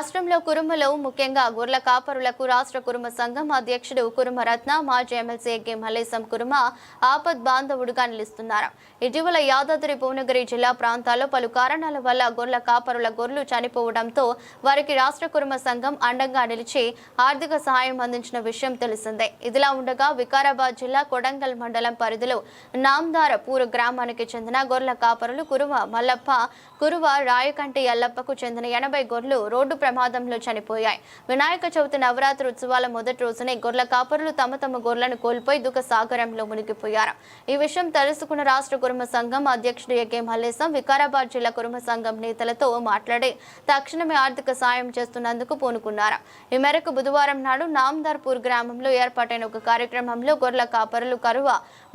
రాష్ట్రంలో కురుమలో ముఖ్యంగా గుర్ల కాపరులకు రాష్ట్ర కురుమ సంఘం అధ్యక్షుడు కురుమ రత్న మాజీ ఎమ్మెల్సీ ఎగ్గే మల్లేశం కురుమ ఆపద్ బాంధవుడుగా నిలుస్తున్నారు. ఇటీవల యాదాద్రి భువనగిరి జిల్లా ప్రాంతాల్లో పలు కారణాల వల్ల గొర్ల కాపరుల గొర్రెలు చనిపోవడంతో వారికి రాష్ట్ర కురుమ సంఘం అండంగా నిలిచి ఆర్థిక సహాయం అందించిన విషయం తెలిసిందే. ఇదిలా ఉండగా వికారాబాద్ జిల్లా కొడంగల్ మండలం పరిధిలో నామ్దార పూర్ గ్రామానికి చెందిన గొర్రెల కాపరులు కురువ మల్లప్ప కురువ రాయకంటి ఎల్లప్పకు చెందిన ఎనభై గొర్రెలు రోడ్డు ప్రమాదంలో చనిపోయాయి. వినాయక చవితి నవరాత్రి ఉత్సవాల మొదటి రోజునే గొర్రెల కాపరులు తమ తమ గొర్రెలను కోల్పోయి దుఃఖ సాగరంలో మునిగిపోయారు. ఈ విషయం తెలుసుకున్న రాష్ట్ర కురుమ సంఘం అధ్యక్షుడు ఎకే మల్లేశం వికారాబాద్ జిల్లా కురుమ సంఘం నేతలతో మాట్లాడి తక్షణమే ఆర్థిక సాయం చేస్తున్నందుకు పూనుకున్నారు. ఈ మేరకు బుధవారం నాడు నామ్దార్పూర్ గ్రామంలో ఏర్పాటైన ఒక కార్యక్రమంలో గొర్రెల కాపరులు కరువ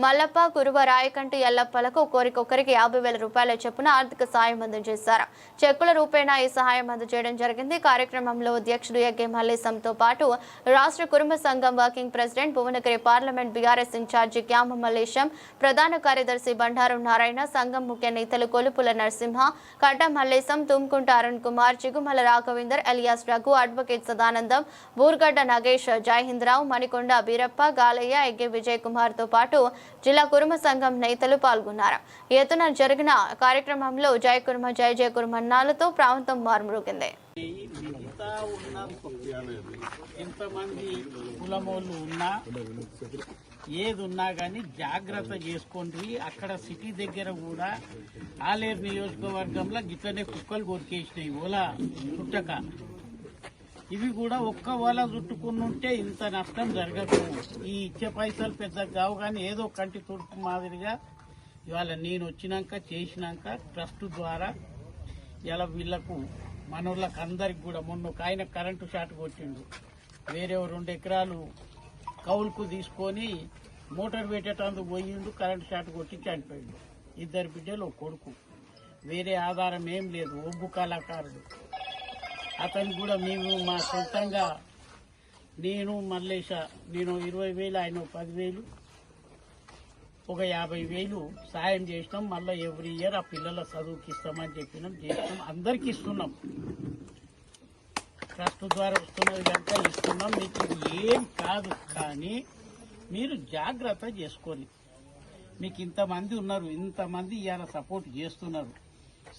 మల్లప్ప కురువ రాయకంటి ఎల్లప్పలకు ఒకరికొకరికి యాభై వేల రూపాయల చొప్పున ఆర్థిక సాయం అందజేశారు. చెక్కుల రూపేణా ఈ సహాయం అందజేయడం జరిగింది. కార్యక్రమంలో అధ్యక్షుడు ఎగ్గే మల్లేశంతో పాటు రాష్ట్ర కుటుంబ సంఘం working president Bhuvanagiri parliament BRS incharge Kyama Mallesham ప్రధాన కార్యదర్శి బండారు నారాయణ సంఘం ముఖ్య నేతలు కొలుపుల నరసింహ కట్ట మల్లేశం తుమ్కుంట అరుణ్ కుమార్ చిగుమల రాఘవేందర్ ఎలియాస్ రఘు అడ్వకేట్ సదానందం బూర్గడ్డ నగేష్ జయహింద్రావు మణికొండ బీరప్ప గాలయ్య ఎగ్గే విజయ్ కుమార్తో పాటు జిల్లా కురుమ సంఘం నేతలు పాల్గొన్నారు. ఎత్తున జరిగిన కార్యక్రమంలో జయ కుర్మ జయ జయ కుర్మన్నాలతో ప్రాంతం మారుమ్రోగింది. మిగతా ఉన్న ఎంతమంది కులమోళ్ళు ఉన్నా ఏది ఉన్నా కానీ జాగ్రత్త చేసుకోండి. అక్కడ సిటీ దగ్గర కూడా ఆలేరు నియోజకవర్గంలో గిట్లనే కుక్కలు కొరికేసినాయి. ఓలా చుట్టక. ఇవి కూడా ఒక్క ఓల చుట్టుకుని ఉంటే ఇంత నష్టం జరగదు. ఈ ఇచ్చే పైసలు పెద్ద కావు కానీ ఏదో కంటి తుడుపు మాదిరిగా ఇవాళ నేను వచ్చినాక చేసినాక ట్రస్ట్ ద్వారా ఇలా వీళ్ళకు మనోళ్ళకి అందరికి కూడా మొన్న ఒక ఆయన కరెంటు షాట్ కొట్టిండు. వేరే రెండు ఎకరాలు కౌలుకు తీసుకొని మోటార్ పెట్టేటందుకు పోయిండు కరెంటు షాట్ కొట్టి చనిపోయిండు. ఇద్దరు బిడ్డలు కొడుకు. వేరే ఆధారం ఏం లేదు ఒబ్బు కళాకారుడు అతను కూడా మేము మా సొంతంగా నేను మల్లేశ నేను ఇరవై వేలు ఆయన పదివేలు. ఒక యాభై వేలు సాయం చేసినాం మళ్ళీ ఎవ్రీ ఇయర్ ఆ పిల్లల చదువుకి ఇస్తామని చెప్పినాం చేసినాం అందరికి ఇస్తున్నాం. ట్రస్ట్ ద్వారా వస్తున్నది కనుక ఇస్తున్నాం మీకు ఏం కాదు కానీ మీరు జాగ్రత్త చేసుకొని మీకు ఇంతమంది ఉన్నారు ఇంతమంది ఇవాళ సపోర్ట్ చేస్తున్నారు.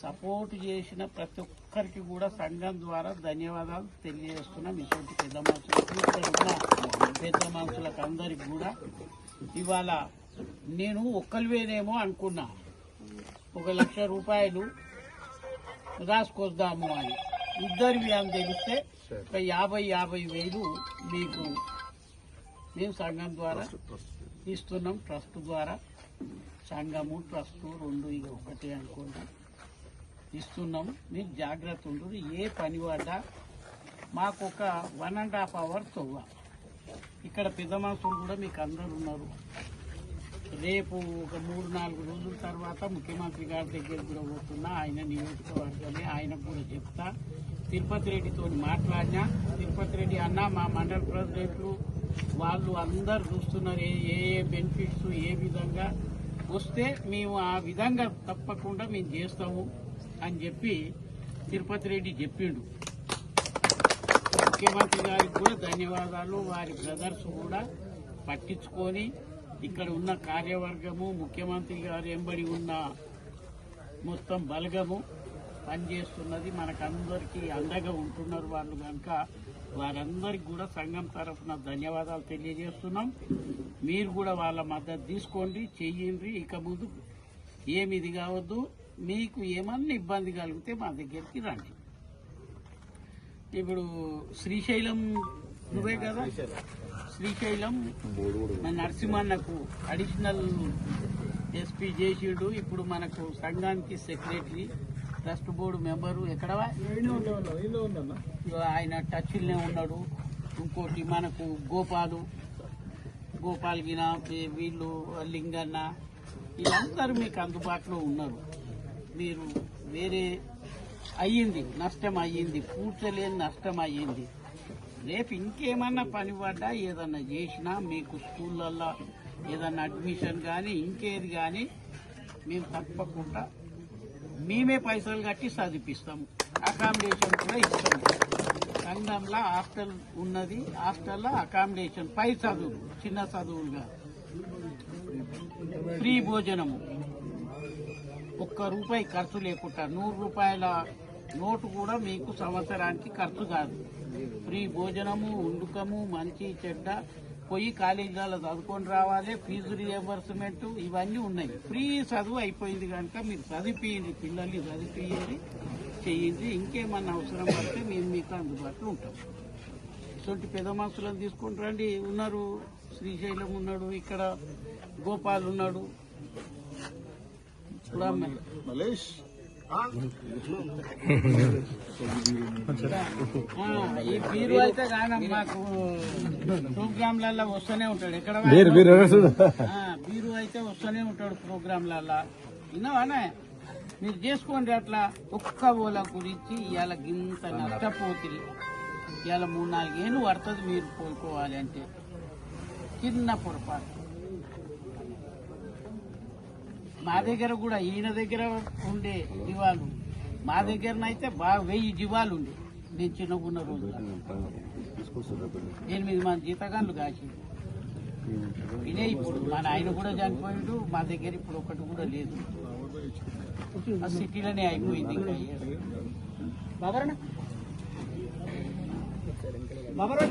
సపోర్ట్ చేసిన ప్రతి ఒక్కరికి కూడా సంఘం ద్వారా ధన్యవాదాలు తెలియజేస్తున్నాం. ఇటువంటి పెద్ద మనుషులకు ఇక్కడ ఉన్న పెద్ద మనుషులకు అందరికి కూడా ఇవాళ నేను ఒక్కరివేనేమో అనుకున్నా. ఒక లక్ష రూపాయలు రాసుకొద్దాము అని. ఇద్దరివి అని తెలిస్తే ఒక యాభై యాభై వేలు మీకు మేము సంఘం ద్వారా ఇస్తున్నాం. ట్రస్ట్ ద్వారా సంఘము ట్రస్ట్ రెండు ఇక ఒకటే అనుకోండి ఇస్తున్నాం. మీరు జాగ్రత్త ఉండరు ఏ పని పడ్డా మాకు ఒక వన్ అండ్ హాఫ్ అవర్ తవ్వ. ఇక్కడ పెద్ద మనుషులు కూడా మీకు అందరు ఉన్నారు. రేపు ఒక మూడు నాలుగు రోజుల తర్వాత ముఖ్యమంత్రి గారి దగ్గర కూడా పోతున్నా ఆయన నియోజకవర్గమే ఆయన కూడా చెప్తా. తిరుపతి రెడ్డితో మాట్లాడినా తిరుపతి రెడ్డి అన్న మా మండల ప్రెసిడెంట్లు వాళ్ళు అందరు చూస్తున్నారు ఏ ఏ ఏ బెనిఫిట్స్ ఏ విధంగా. వస్తే మేము ఆ విధంగా తప్పకుండా మేము చేస్తాము అని చెప్పి తిరుపతి రెడ్డి చెప్పిండు. ముఖ్యమంత్రి గారికి కూడా ధన్యవాదాలు. వారి బ్రదర్స్ కూడా పట్టించుకొని ఇక్కడ ఉన్న కార్యవర్గము ముఖ్యమంత్రి గారు ఎంబడి ఉన్న మొత్తం బలగము పనిచేస్తున్నది. మనకందరికీ అండగా ఉంటున్నారు వాళ్ళు కనుక. వారందరికి కూడా సంఘం తరఫున ధన్యవాదాలు తెలియజేస్తున్నాం. మీరు కూడా వాళ్ళ మద్దతు తీసుకోండి చెయ్యండి ఇక ముందు ఏమి ఇది కావద్దు. మీకు ఏమన్నా ఇబ్బంది కలిగితే మా దగ్గరికి రండి. ఇప్పుడు శ్రీశైలం నువ్వే కదా? శ్రీశైలం నరసింహన్నకు అడిషనల్ ఎస్పీ చేసిండు. ఇప్పుడు మనకు సంఘానికి సెక్రటరీ ట్రస్ట్ బోర్డు మెంబరు ఎక్కడవా? ఇగో ఆయన టచ్లోనే ఉన్నాడు. ఇంకోటి మనకు గోపాలు గోపాల్ గిన వీళ్ళు లింగన్న వీళ్ళందరూ మీకు అందుబాటులో ఉన్నారు. మీరు వేరే అయ్యింది నష్టం అయ్యింది పూడ్చలేని నష్టం అయ్యింది. రేపు ఇంకేమన్నా పని పడ్డా ఏదన్నా చేసినా మీకు స్కూళ్ళల్లో ఏదన్నా అడ్మిషన్ కానీ ఇంకేది కానీ మేము తప్పకుండా మేమే పైసలు కట్టి చదివిస్తాము అకామిడేషన్ కూడా ఇస్తాం సంఘంలో హాస్టల్ ఉన్నది హాస్టల్లో అకామిడేషన్ పై చదువులు చిన్న చదువులుగా. ఫ్రీ భోజనము. ఒక్క రూపాయి ఖర్చు లేకుండా నూరు రూపాయల నోటు కూడా మీకు సంవత్సరానికి ఖర్చు కాదు. ఫ్రీ భోజనము ఉండుకము మంచి చెడ్డ. పోయి కాలేజీలలో చదువుకొని రావాలి ఫీజు రియంబర్స్మెంట్ ఇవన్నీ ఉన్నాయి. ఫ్రీ చదువు అయిపోయింది కనుక మీరు చదివిపోయింది పిల్లల్ని చదివిపోయింది చేయండి. ఇంకేమన్నా అవసరం పడితే మేము మీకు అందుబాటులో ఉంటాం. ఇటువంటి పెద్ద మనుషులను తీసుకొని రండి. ఉన్నారు శ్రీశైలం ఉన్నాడు ఇక్కడ గోపాల్ ఉన్నాడు. మలేష్? ఈ బీరు అయితే కానీ మాకు ప్రోగ్రాంలలో వస్తూనే ఉంటాడు ఎక్కడ మీరు బీరు అయితే వస్తూనే ఉంటాడు ప్రోగ్రాంలలో విన్నావానే మీరు చేసుకోండి అట్లా ఒక్క ఓల గురించి ఇవాళ గింత నష్టపోతుంది ఇవాళ మూడు నాలుగేళ్ళు పడుతుంది మీరు కోలుకోవాలి అంటే. చిన్న పొరపాటు. మా దగ్గర కూడా ఈయన దగ్గర ఉండే జీవాలు మా దగ్గరనైతే బాగా వెయ్యి జీవాలు ఉండే. నేను చిన్నగున్న రోజు ఎనిమిది మంది జీతగాళ్ళు కాసి ఇదే ఇప్పుడు మా నాయన కూడా చనిపోయాడు మా దగ్గర ఇప్పుడు ఒకటి కూడా లేదు. ఆ సిటీలోనే అయిపోయింది ఇంకా బాబరణ బాబరణ